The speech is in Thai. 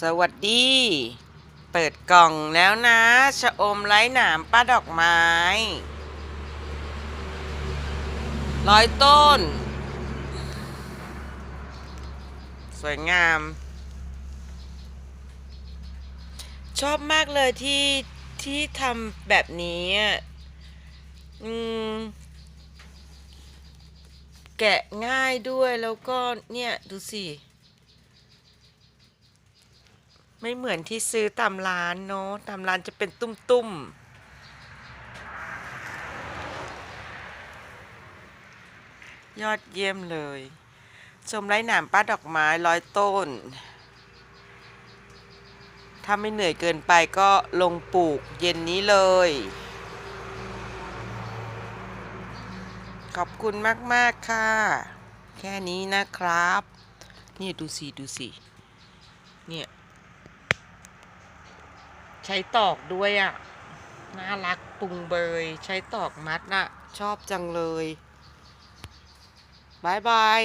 สวัสดี เปิดกล่องแล้วนะชะอมไร้หนามป้าดอกไม้ร้อยต้น สวยงาม ชอบมากเลยที่ที่ทำแบบนี้อืมแกะง่ายด้วยแล้วก็เนี่ย ดูสิ ไม่เหมือนที่ซื้อตามร้านเนาะตามร้านจะเป็นตุ้มๆยอดเยี่ยมเลย ชมไร้หนามป้าดอกไม้ร้อยต้น ถ้าไม่เหนื่อยเกินไปก็ลงปลูกเย็นนี้เลย ขอบคุณมาก ๆ ค่ะ แค่นี้นะครับ นี่ดูสิ ดูสิ เนี่ย ใช้ตอกด้วยอะ่ะ น่ารักปุงเบย ใช้ตอกมัดน่ะ ชอบจังเลยบายบาย